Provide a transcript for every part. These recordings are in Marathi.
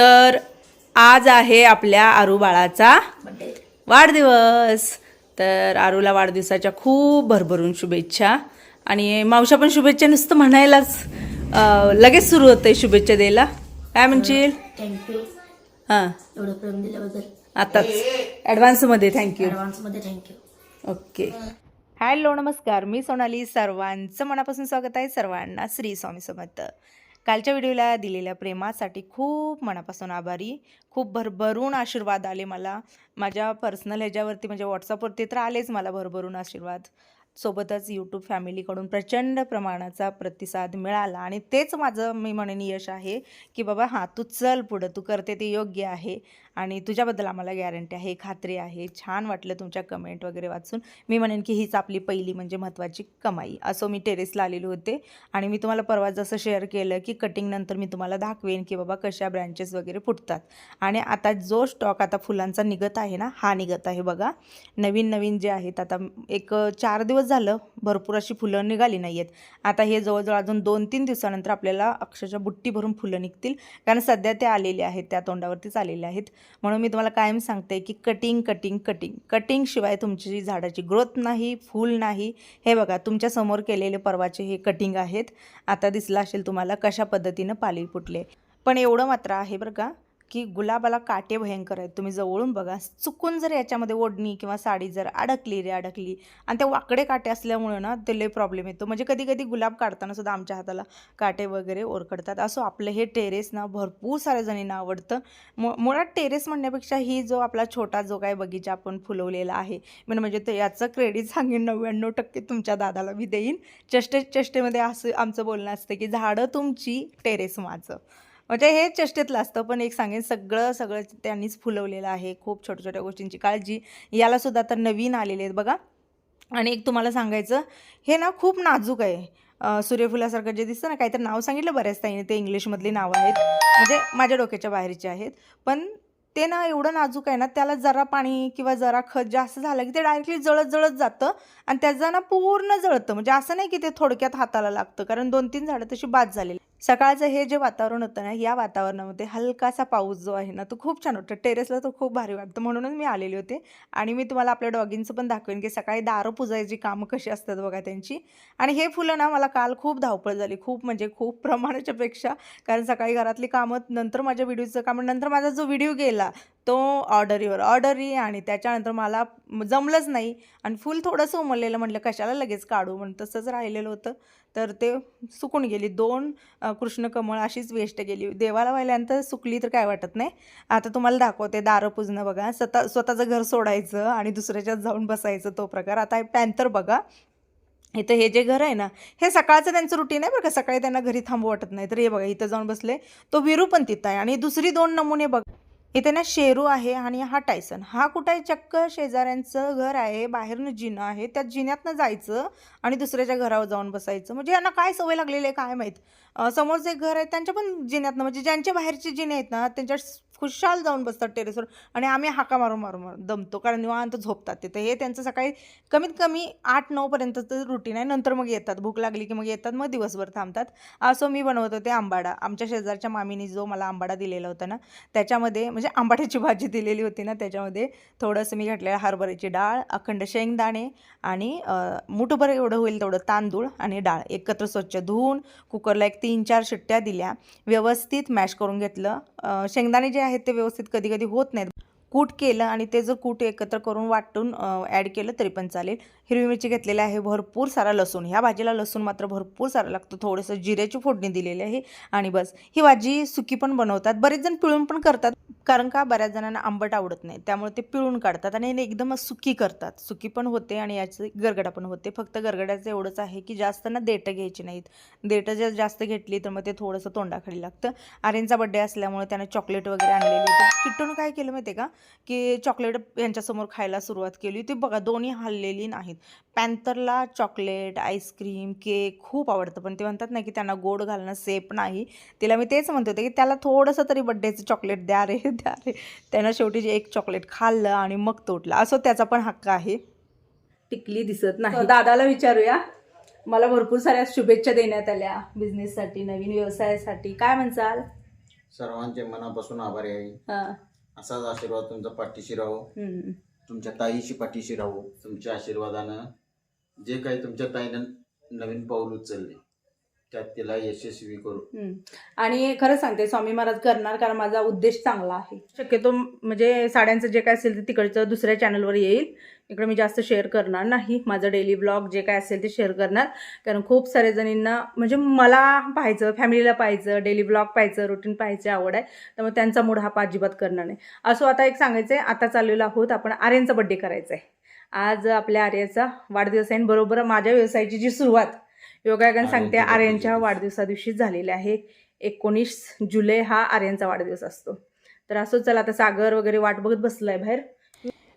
तर आज आहे आपल्या आरू बाळाचा वाढदिवस. तर आरूला वाढदिवसाच्या खूप भरभरून शुभेच्छा. आणि मावशा पण शुभेच्छा नुसतं म्हणायलाच लगेच सुरू होतंय शुभेच्छा द्यायला. काय म्हणशील? थँक्यू हां. एवढं प्रेम दिल्याबद्दल. आताच. ॲडव्हान्समध्ये थँक्यू ॲडव्हान्समध्ये थँक्यू ओके. हॅलो नमस्कार. मी सोनाली. सर्वांचं मनापासून स्वागत आहे. सर्वांना श्री स्वामी समर्थ कालच्या व्हिडिओला दिलेल्या प्रेमासाठी खूप मनापासून आभारी. खूप भरभरून आशीर्वाद आले मला. माझ्या पर्सनल ह्याच्यावरती म्हणजे व्हॉट्सअपवरती तर आलेच मला भरभरून आशीर्वाद. सोबतच यूट्यूब फॅमिलीकडून प्रचंड प्रमाणाचा प्रतिसाद मिळाला आणि तेच माझं मी म्हणेन यश आहे की बाबा हां तू चल पुढं. तू करते ते योग्य आहे. आणि तुझ्याबद्दल आम्हाला गॅरंटी आहे खात्री आहे. छान वाटलं तुमच्या कमेंट वगैरे वाचून. मी म्हणेन की हीच आपली पहिली म्हणजे महत्त्वाची कमाई. असं मी टेरेसला आलेले होते. आणि मी तुम्हाला परवा जसं शेअर केलं की कटिंगनंतर मी तुम्हाला दाखवेन की बाबा कशा ब्रँचेस वगैरे फुटतात. आणि आता जो स्टॉक आता फुलांचा निघत आहे ना हा निघत आहे बघा. नवीन नवीन जे आहेत आता एक चार दिवस झालं भरपूर अशी फुलं निघाली नाही आहेत आता हे जवळजवळ अजून दोन तीन दिवसानंतर आपल्याला अक्षरशः बुट्टी भरून फुलं निघतील. कारण सध्या ते आलेले आहेत त्या तोंडावरतीच आलेले आहेत. म्हणून मी तुम्हाला कायम सांगते की कटिंग कटिंग कटिंग कटिंगशिवाय तुमची झाडाची ग्रोथ नाही फूल नाही. हे बघा तुमच्यासमोर केलेले परवाचे हे कटिंग आहेत. आता दिसलं असेल तुम्हाला कशा पद्धतीनं पाली फुटले. पण एवढं मात्र आहे बरं का? की गुलाबाला काटे भयंकर आहेत. तुम्ही जवळून बघा. चुकून जर याच्यामध्ये ओढणी किंवा साडी जर अडकली रे अडकली. आणि ते वाकडे काटे असल्यामुळं ना ते लय प्रॉब्लेम येतो. म्हणजे कधी कधी गुलाब काढताना सुद्धा आमच्या हाताला काटे वगैरे ओरखडतात. असो आपलं हे टेरेस ना भरपूर साऱ्या जणींना आवडतं. मु मुळात टेरेस म्हणण्यापेक्षा ही जो आपला छोटा जो काय बगीचा आपण फुलवलेला आहे मी म्हणजे ते याचं क्रेडिट सांगेन नव्याण्णव टक्के तुमच्या दादाला मी देईन. चष्टे चष्टेमध्ये असं आमचं बोलणं असतं की झाडं तुमची टेरेस माझं. म्हणजे हे चेष्टेतलं असतं पण एक सांगेन सगळं सगळं त्यांनीच फुलवलेलं आहे खूप छोट्या छोट्या गोष्टींची काळजी. यालासुद्धा तर नवीन आलेले आहेत बघा. आणि एक तुम्हाला सांगायचं हे ना खूप नाजूक आहे. सूर्यफुलासारखं जे दिसतं ना काहीतरी नाव सांगितलं बऱ्याच ताईने ते इंग्लिशमधली नावं आहेत. म्हणजे माझ्या डोक्याच्या बाहेरचे आहेत. पण ते ना एवढं नाजूक आहे ना त्याला जरा पाणी किंवा जरा खत जास्त झालं की ते डायरेक्टली जळत जळत जातं. आणि त्याचं ना पूर्ण जळतं. म्हणजे असं नाही की ते थोडक्यात हाताला लागतं कारण दोन तीन झाडं तशी बाद झालेली सकाळचं हे जे वातावरण होतं ना या वातावरणामध्ये हलकासा पाऊस जो आहे ना तो खूप छान वाटतं टेरेसला तो खूप भारी वाटतं. म्हणूनच मी आलेले होते. आणि मी तुम्हाला आपल्या डॉगिंगचं पण दाखवेन की सकाळी दारं पुजायची कामं कशी असतात बघा त्यांची. आणि हे फुलं ना मला काल खूप धावपळ झाली. खूप म्हणजे खूप प्रमाणाच्या पेक्षा. कारण सकाळी घरातली कामं नंतर माझ्या व्हिडिओचं काम नंतर माझा जो व्हिडिओ गेला तो ऑर्डरीवर. ऑर्डरी आणि त्याच्यानंतर मला जमलंच नाही. आणि फुल थोडंसं उमललेलं म्हटलं कशाला लगेच काढू? म्हणून तसंच राहिलेलं होतं. तर ते सुकून गेली. दोन कृष्णकमळ अशीच वेस्ट गेली. देवाला वाहिल्यानंतर सुकली तर काय वाटत नाही. आता तुम्हाला दाखवते. दारं पुजणं बघा. स्वतः स्वतःचं घर सोडायचं आणि दुसऱ्याच्यात जाऊन बसायचं तो प्रकार. आता पॅन्थर बघा. इथं हे जे घर आहे ना हे सकाळचं त्यांचं रुटीन आहे बरं का? सकाळी त्यांना घरी थांबू वाटत नाही. तर हे बघा इथं जाऊन बसले. तो विरू पण तिथं आहे. आणि दुसरी दोन नमुने बघ इथे ना शेरू आहे आणि हा टायसन. हा कुठं आहे चक्क शेजाऱ्यांचं घर आहे बाहेरनं जिनं आहे त्या जिन्यातनं जायचं आणि दुसऱ्याच्या घरावर जाऊन बसायचं. म्हणजे यांना काय सवय लागलेली आहे काय माहीत? समोरचं एक घर आहे त्यांच्या पण जिन्यातनं. म्हणजे ज्यांचे बाहेरचे जिने आहेत ना त्यांच्या खुशाल जाऊन बसतात टेरेसवर आणि आम्ही हाका मारून मारून मारून दमतो. कारण निवांत झोपतात तिथे. हे त्यांचं सकाळी कमीत कमी आठ नऊपर्यंतचं रुटीन आहे. नंतर मग येतात. भूक लागली की मग येतात. मग दिवसभर थांबतात. असं मी बनवत होते आंबाडा. आमच्या शेजारच्या मामीने जो मला आंबाडा दिलेला होता ना त्याच्यामध्ये म्हणजे आंबाड्याची भाजी दिलेली होती ना त्याच्यामध्ये थोडंसं मी घातलेलं हरभऱ्याची डाळ अखंड शेंगदाणे आणि मुठभर एवढं होईल तेवढं तांदूळ आणि डाळ. एकत्र स्वच्छ धुवून कुकरला एक तीन चार शिट्ट्या दिल्या. व्यवस्थित मॅश करून घेतलं. शेंगदाणे जे आहेत ते व्यवस्थित कधी कधी होत नाहीत. कूट केलं आणि ते जर कूट एकत्र करून वाटून ॲड केलं तरी पण चालेल. हिरवी मिरची घेतलेली आहे भरपूर सारा लसूण. ह्या भाजीला लसूण मात्र भरपूर सारा लागतो. थोडंसं जिऱ्याची फोडणी दिलेली आहे आणि बस. ही भाजी सुकी पण बनवतात. बरेच जण पिळून पण करतात. कारण का? बऱ्याच जणांना आंबट आवडत नाही. त्यामुळे ते पिळून काढतात आणि याने एकदम सुकी करतात. सुकी पण होते आणि याची गरगडा पण होते. फक्त गरगड्याचं एवढंच आहे की जास्त ना देठं घ्यायची नाहीत. देठं जर जास्त घेतली तर मग ते थोडंसं तोंडाखाली लागतं. आर्यनचा बड्डे असल्यामुळे त्यानं चॉकलेट वगैरे आणलेली होती. किट्टून काय केलं माहिती आहे का? की चॉकलेट यांच्यासमोर खायला सुरुवात केली. ती बघा दोन्ही हल्लेली नाहीत. पॅन्थरला चॉकलेट आईस्क्रीम केक खूप आवडतं. पण ते म्हणतात ना की त्यांना गोड घालणं सेफ नाही. तिला मी तेच म्हणत होते की त्याला थोडंसं तरी बड्डेचं चॉकलेट द्या रे द्या रे. त्यानं शेवटी जे एक चॉकलेट खाल्लं आणि मग तोडलं. असं त्याचा पण हक्क आहे. टिकली दिसत नाही. दादाला विचारूया. मला भरपूर साऱ्या शुभेच्छा देण्यात आल्या बिझनेससाठी नवीन व्यवसायासाठी. काय म्हणसाल? सर्वांचे मनापासून आभारी आहे. हा. असाच आशीर्वाद तुमचा पाठीशी राहू. हम्म. तुमच्या ताईशी पाठीशी राहू. तुमच्या आशीर्वादानं जे काही तुमच्या ताईनं नवीन पाऊल उचलले. त्यात तिला यशस्वी करू. हम्म. आणि खरं सांगते स्वामी महाराज करणार कारण माझा उद्देश चांगला आहे. शक्यतो म्हणजे साड्यांचं जे काय असेल ते तिकडचं दुसऱ्या चॅनलवर येईल. इकडे मी जास्त शेअर करणार नाही. माझं डेली ब्लॉग जे काय असेल ते शेअर करणार. कारण खूप साऱ्या जणींना म्हणजे मला पाहायचं फॅमिलीला पाहायचं डेली ब्लॉग पाहायचं रुटीन पाहायची आवड आहे. त्यामुळे त्यांचा मूड हा अजिबात करणार नाही. असो आता एक सांगायचं आहे आता चाललेलो आहोत आपण आर्यांचा बड्डे करायचा आहे आज आपल्या आर्याचा वाढदिवस आहे आणि बरोबर माझ्या व्यवसायाची जी सुरुवात योगायोगाने सांगते birthday वाढदिवसा दिवशी झालेली आहे. एकोणीस जुलै हा आर्यांचा वाढदिवस असतो. तर असो चला आता सागर वगैरे वाट बघत बसलाय बाहेर.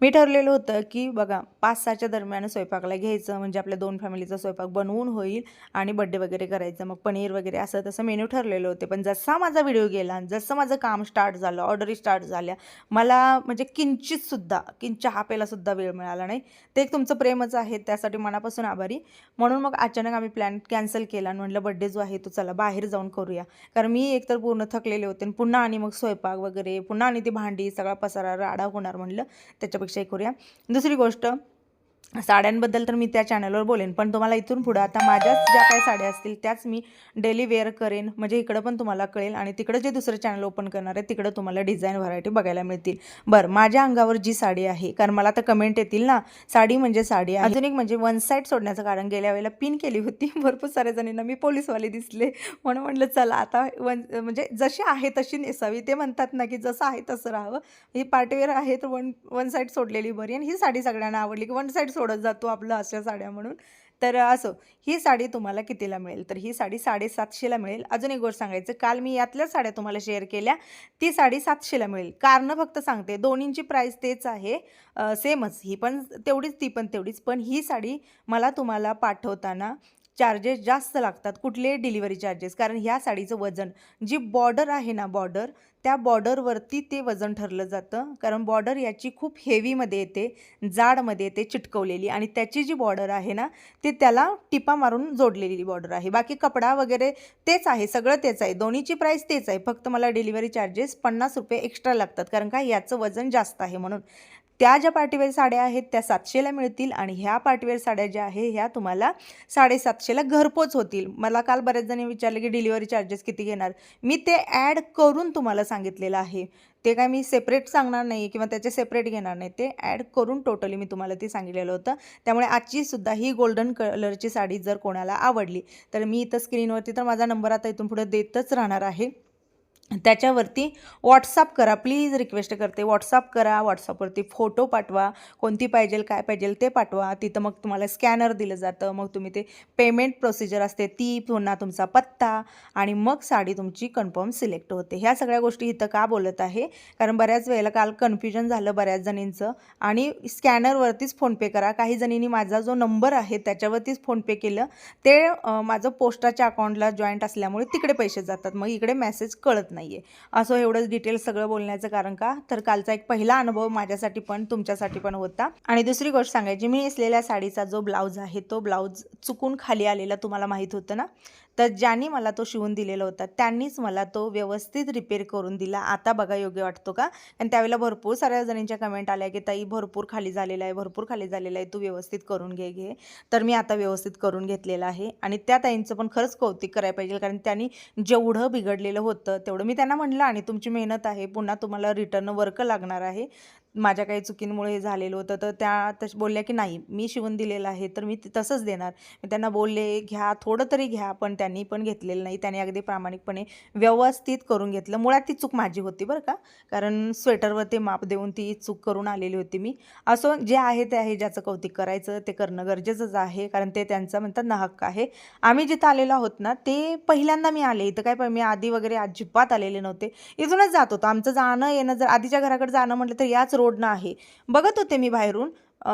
मी ठरलेलं होतं की बघा पाच सहाच्या दरम्यान स्वयंपाकला घ्यायचं म्हणजे आपल्या दोन फॅमिलीचा स्वयंपाक बनवून होईल आणि बड्डे वगैरे करायचं मग पनीर वगैरे असं तसं मेन्यू ठरलेलं होते. पण जसा माझा व्हिडिओ गेला जसं माझं काम स्टार्ट झालं ऑर्डरी स्टार्ट झाल्या मला म्हणजे किंचितसुद्धा किंच चहा वेळ मिळाला नाही. ते एक तुमचं प्रेमच आहे त्यासाठी मनापासून आभारी. म्हणून मग अचानक आम्ही प्लॅन कॅन्सल केला आणि म्हटलं बड्डे जो आहे तो चला बाहेर जाऊन करूया. कारण मी एकतर पूर्ण थकलेले होते आणि पुन्हा आणि मग स्वयंपाक वगैरे पुन्हा आणि ती भांडी सगळा पसारा राडा होणार म्हणलं. त्याच्यापेक्षा हे करूया. दुसरी गोष्ट साड्यांबद्दल तर मी त्या चॅनलवर बोलेन पण तुम्हाला इथून पुढं आता माझ्याच ज्या काही साड्या असतील त्याच मी डेली वेअर करेन. म्हणजे इकडं पण तुम्हाला कळेल आणि तिकडं जे दुसरं चॅनल ओपन करणार आहे तिकडं तुम्हाला डिझाईन व्हरायटी बघायला मिळतील. बरं माझ्या अंगावर जी साडी आहे कारण मला आता कमेंट येतील ना साडी म्हणजे साडी आहे. अजून एक म्हणजे वन साईड सोडण्याचं कारण गेल्या वेळेला पिन केली होती. भरपूर साऱ्या जणींना मी पोलीसवाले दिसले. म्हणून म्हटलं चला आता वन म्हणजे जशी आहे तशी नेसावी. ते म्हणतात ना की जसं आहे तसं राहावं. ही पार्टीवेअर आहे तर वन वन साईड सोडलेली बरी आणि ही साडी सगळ्यांना आवडली की वन साईड सोडत जातो आपलं अशा साड्या म्हणून. तर असो ही साडी तुम्हाला कितीला मिळेल? तर ही साडी साडेसातशेला मिळेल. अजून एक गोष्ट सांगायचं काल मी यातल्या साड्या तुम्हाला शेअर केल्या ती साडी सातशेला मिळेल. कारणं फक्त सांगते दोन्हींची प्राईस तेच आहे. सेमच ही पण तेवढीच ती पण तेवढीच. पण ही साडी मला तुम्हाला पाठवताना चार्जेस जास्त लागतात कुठले डिलिव्हरी चार्जेस कारण ह्या साडीचं वजन जी बॉर्डर आहे ना बॉर्डर त्या बॉर्डरवरती ते वजन ठरलं जातं. कारण बॉर्डर याची खूप हेवीमध्ये येते जाडमध्ये येते चिटकवलेली. आणि त्याची जी बॉर्डर आहे ना ती त्याला टिपा मारून जोडलेली बॉर्डर आहे. बाकी कपडा वगैरे तेच आहे सगळं तेच आहे. दोन्हीची प्राईस तेच आहे. फक्त मला डिलिव्हरी चार्जेस पन्नास रुपये एक्स्ट्रा लागतात. कारण का याचं वजन जास्त आहे म्हणून. त्या ज्या पार्टीवेअर साड्या आहेत त्या सातशेला मिळतील आणि ह्या पार्टीवेअर साड्या ज्या आहे ह्या तुम्हाला साडेसातशेला घरपोच होतील. मला काल बऱ्याच जणी विचारले की डिलिव्हरी चार्जेस किती घेणार? मी ते ॲड करून तुम्हाला सांगितलेलं आहे. ते काय मी सेपरेट सांगणार नाही किंवा त्याचे सेपरेट घेणार नाही. ते ॲड करून टोटली मी तुम्हाला ते सांगितलेलं होतं. त्यामुळे आजची सुद्धा ही गोल्डन कलरची साडी जर कोणाला आवडली तर मी इथं स्क्रीनवरती तर माझा नंबर आता इथून पुढे देतच राहणार आहे. त्याच्यावरती व्हॉट्सअप करा. प्लीज रिक्वेस्ट करते. व्हॉट्सअप करा. व्हॉट्सअपवरती फोटो पाठवा. कोणती पाहिजेल काय पाहिजेल ते पाठवा. तिथं मग तुम्हाला स्कॅनर दिलं जातं. मग तुम्ही ते पेमेंट प्रोसिजर असते ती पुन्हा तुमचा पत्ता आणि मग साडी तुमची कन्फर्म सिलेक्ट होते. ह्या सगळ्या गोष्टी इथं का बोलत आहे? कारण बऱ्याच वेळेला काल कन्फ्युजन झालं बऱ्याच जणींचं. आणि स्कॅनरवरतीच फोनपे करा. काही जणींनी माझा जो नंबर आहे त्याच्यावरतीच फोनपे केलं. ते माझं पोस्टाच्या अकाउंटला जॉईंट असल्यामुळे तिकडे पैसे जातात. मग इकडे मेसेज कळत नाही. आहे असं एवढंच डिटेल सगळं बोलण्याचं कारण का? तर कालचा एक पहिला अनुभव माझ्यासाठी पण तुमच्यासाठी पण होता. आणि दुसरी गोष्ट सांगायची मी नेसलेल्या साडीचा जो ब्लाऊज आहे तो ब्लाऊज चुकून खाली आलेला तुम्हाला माहीत होतं ना? तर ज्यांनी मला तो शिवून दिलेला होता त्यांनीच मला तो व्यवस्थित रिपेअर करून दिला. आता बघा योग्य वाटतो का? आणि त्यावेळेला भरपूर साऱ्या जणींच्या कमेंट आल्या की ताई भरपूर खाली झालेला आहे भरपूर खाली झालेला आहे तू व्यवस्थित करून घे घे. तर मी आता व्यवस्थित करून घेतलेलं आहे. आणि त्या ताईंचं पण खरंच कौतिक करायला पाहिजे कारण त्यांनी जेवढं बिघडलेलं होतं तेवढं मी त्यांना म्हणलं आणि तुमची मेहनत आहे पुन्हा तुम्हाला रिटर्न वर्क लागणार आहे. माझ्या काही चुकींमुळे हे झालेलं होतं तर त्या तश बोलल्या की नाही मी शिवून दिलेलं आहे तर मी तसंच देणार. मी त्यांना बोलले घ्या थोडं तरी घ्या पण त्यांनी पण घेतलेलं नाही. त्यांनी अगदी प्रामाणिकपणे व्यवस्थित करून घेतलं. मुळात ती चूक माझी होती बरं का कारण स्वेटरवर ते माप देऊन ती चूक करून आलेली होती मी. असो जे आहे ते आहे ज्याचं कौतिक करायचं ते करणं गरजेचंच आहे कारण ते त्यांचा म्हणतात ना हक्क आहे. आम्ही जिथं आलेलो आहोत ना ते पहिल्यांदा मी आले. इथं काय पण मी आधी वगैरे अजिबात आलेले नव्हते. इथूनच जात होतो. आमचं जाणं येणं जर आधीच्या घराकडे जाणं म्हटलं तर याच रोड जोडणं आहे. बघत होते मी बाहेरून.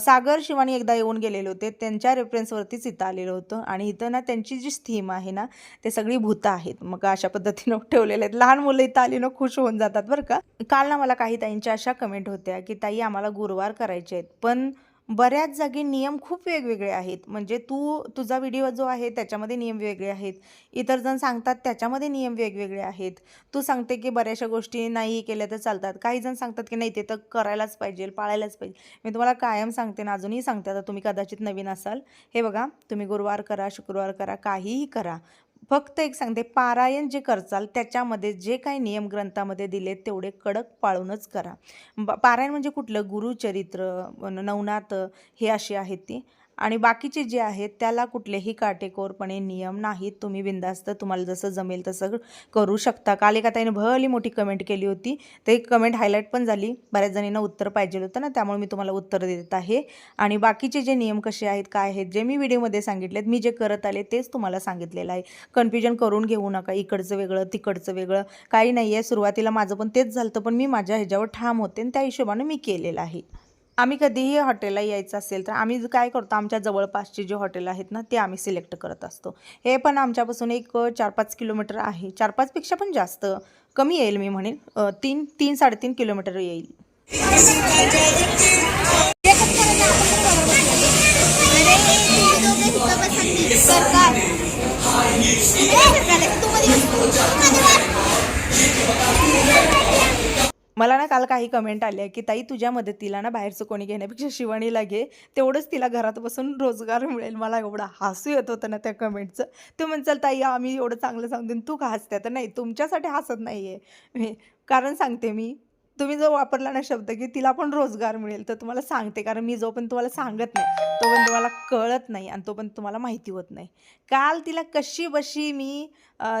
सागर शिवानी एकदा येऊन गेलेले होते. त्यांच्या रेफरन्सवरतीच इथं आलेलं होतं. आणि इथं ना त्यांची जी थीम आहे ना ते सगळी भूतं आहेत. मग अशा पद्धतीनं ठेवलेले आहेत. लहान मुलं इथं आली ना खुश होऊन जातात बरं का. काल ना मला काही ताईंच्या अशा कमेंट होत्या की ताई आम्हाला गुरुवार करायचे आहेत. पण बऱ्याच जागी नियम खूप वेगवेगळे आहेत. म्हणजे तू तुझा व्हिडिओ जो आहे त्याच्यामध्ये नियम वेगळे आहेत. इतर जण सांगतात त्याच्यामध्ये नियम वेगवेगळे आहेत. तू सांगते की बऱ्याचशा गोष्टी नाही केल्या तर चालतात. काही जण सांगतात की नाही ते तर करायलाच पाहिजे पाळायलाच पाहिजे. मी तुम्हाला कायम सांगते ना अजूनही सांगते. आता तुम्ही कदाचित नवीन असाल. हे बघा तुम्ही गुरुवार करा शुक्रवार करा काहीही करा. फक्त एक सांगते पारायण जे करचाल त्याच्यामध्ये जे काही नियम ग्रंथामध्ये दिले तेवढे कडक पाळूनच करा. ब पारायण म्हणजे कुठलं? गुरुचरित्र नवनाथ हे असे आहेत ती. आणि बाकीचे जे आहेत त्याला कुठलेही काटेकोरपणे नियम नाहीत. तुम्ही बिंदास्त तुम्हाला जसं जमेल तसं करू शकता. काल एका ताईने भली मोठी कमेंट केली होती. ते कमेंट हायलाईट पण झाली. बऱ्याच जणींना उत्तर पाहिजे होतं ना त्यामुळे मी तुम्हाला उत्तर देत आहे. आणि बाकीचे जे नियम कसे आहेत काय आहेत जे मी व्हिडिओमध्ये सांगितलेत मी जे करत आले तेच तुम्हाला सांगितलेलं आहे. कन्फ्युजन करून घेऊ नका. इकडचं वेगळं तिकडचं वेगळं. काही नाही आहे सुरुवातीला माझं पण तेच झालं होतं, पण मी माझ्या ह्याच्यावर ठाम होते आणि त्या हिशोबाने मी केलेलं आहे. आम्ही कधीही हॉटेलला यायचं असेल तर आम्ही काय करतो आमच्या जवळपासचे जे हॉटेल आहेत ना ते आम्ही सिलेक्ट करत असतो. हे पण आमच्यापासून एक चार पाच किलोमीटर आहे. चार पाचपेक्षा पण जास्त. कमी येईल मी म्हणेन. तीन तीन साडेतीन किलोमीटर येईल. मला ना काल काही कमेंट आल्या की ताई तुझ्या मदतीला ना बाहेरचं कोणी घेण्यापेक्षा शिवानीला घे. तेवढंच तिला घरात बसून रोजगार मिळेल. मला एवढं हसू येत होतं ना त्या कमेंटचं ते म्हणचाल ताई आम्ही एवढं चांगलं सांगतो आणि तू का हसते तर नाही तुमच्यासाठी हसत नाही आहे कारण सांगते मी तुम्ही जो वापरला ना शब्द की तिला पण रोजगार मिळेल तर तुम्हाला सांगते. कारण मी जो पण तुम्हाला सांगत नाही तो पण तुम्हाला कळत नाही आणि तो पण तुम्हाला माहिती होत नाही. काल तिला कशी बशी मी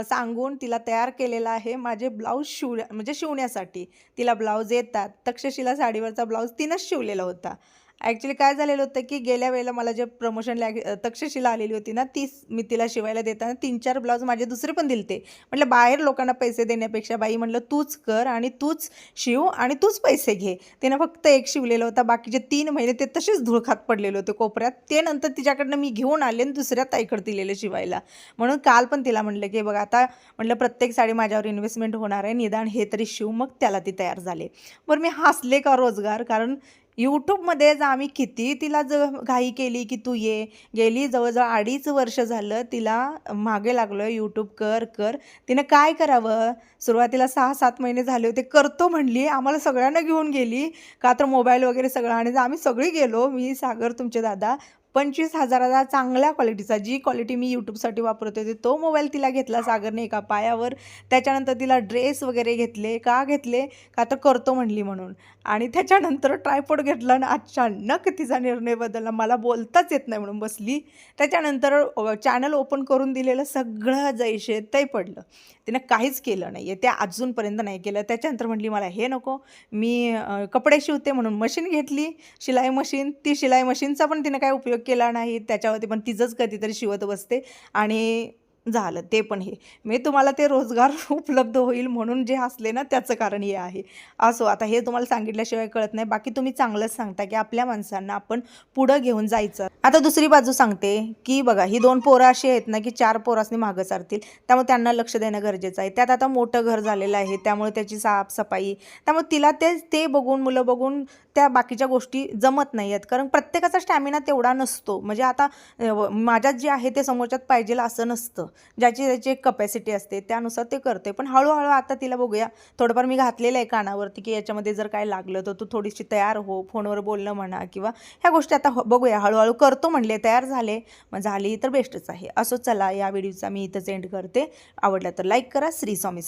सांगून तिला तयार केलेला आहे माझे ब्लाऊज शिव म्हणजे शिवण्यासाठी. तिला ब्लाऊज येतात. तक्षशिला साडीवरचा ब्लाऊज तिनंच शिवलेला होता. ॲक्च्युली काय झालेलं होतं की गेल्या वेळेला मला जे प्रमोशन लॅग तक्षशिला आलेली होती ना तीच मी तिला शिवायला देताना तीन चार ब्लाऊज माझे दुसरे पण दिलते. म्हटलं बाहेर लोकांना पैसे देण्यापेक्षा बाई म्हटलं तूच कर आणि तूच शिव आणि तूच पैसे घे. तिनं फक्त एक शिवलेलं होता बाकीचे तीन महिने ते तसेच धुळखात पडलेले होते कोपऱ्यात. ते नंतर तिच्याकडनं मी घेऊन आले आणि दुसऱ्या ताईकडे दिलेले शिवायला. म्हणून काल पण तिला म्हटलं की बघा आता म्हटलं प्रत्येक साडी माझ्यावर इन्व्हेस्टमेंट होणार आहे निदान हे तरी शिव मग त्याला ती तयार झाले. बरं मी हसले का रोजगार? कारण यूट्यूबमध्ये जर आम्ही किती तिला ज घाई केली की तू ये गेली जवळजवळ अडीच वर्ष झालं तिला मागे लागलो आहे यूट्यूब कर कर. तिनं काय करावं? सुरुवातीला सहा सात महिने झाले होते करतो म्हणली. आम्हाला सगळ्यांना घेऊन गेली. का तर मोबाईल वगैरे सगळं. आणि आम्ही सगळी गेलो मी सागर तुमचे दादा पंचवीस हजाराचा चांगल्या क्वालिटीचा जी क्वालिटी मी यूट्यूबसाठी वापरत होते तो मोबाईल तिला घेतला सागरने एका पायावर. त्याच्यानंतर तिला ड्रेस वगैरे घेतले का घेतले? का तर करतो म्हणली म्हणून. आणि त्याच्यानंतर ट्रायपॉड घेतला आणि अचानक तिचा निर्णय बदलला. मला बोलताच येत नाही म्हणून बसली. त्याच्यानंतर चॅनल ओपन करून दिलेलं सगळं जैशे ते पडलं. तिनं काहीच केलं नाही आहे त्या अजूनपर्यंत नाही केलं. त्याच्यानंतर म्हटली मला हे नको. मी कपडे शिवते म्हणून मशीन घेतली शिलाई मशीन. ती शिलाई मशीनचा पण तिनं काय उपयोग केला नाही. त्याच्यावरती पण तिचंच कधीतरी शिवत बसते आणि झालं ते पण हे. मी तुम्हाला ते रोजगार उपलब्ध होईल म्हणून जे हसले ना त्याचं कारण हे आहे. असो आता हे तुम्हाला सांगितल्याशिवाय कळत नाही. बाकी तुम्ही चांगलंच सांगता की आपल्या माणसांना आपण पुढं घेऊन जायचं. आता दुसरी बाजू सांगते की बघा ही दोन पोरं अशी आहेत ना की चार पोरासनी मागं चारतील त्यामुळे त्यांना लक्ष देणं गरजेचं आहे. त्यात आता मोठं घर झालेलं आहे त्यामुळे त्याची साफसफाई. त्यामुळे तिला ते ते बघून मुलं बघून त्या बाकीच्या गोष्टी जमत नाही आहेत कारण प्रत्येकाचा स्टॅमिना तेवढा नसतो. म्हणजे आता माझ्यात जे आहे ते समोरच्यात पाहिजेल असं नसतं. ज्याची त्याची एक कपॅसिटी असते त्यानुसार ते करते. पण हळूहळू आता तिला बघूया. थोडंफार मी घातलेलं आहे कानावरती की याच्यामध्ये जर काय लागलं तर तू थोडीशी तयार हो फोनवर बोलणं म्हणा किंवा ह्या गोष्टी आता हो, बघूया. हळूहळू करतो म्हणले तयार झाले मग झाली तर बेस्टच आहे. असो चला या व्हिडिओचा मी इथंच एंड करते. आवडला तर लाईक करा. श्री स्वामी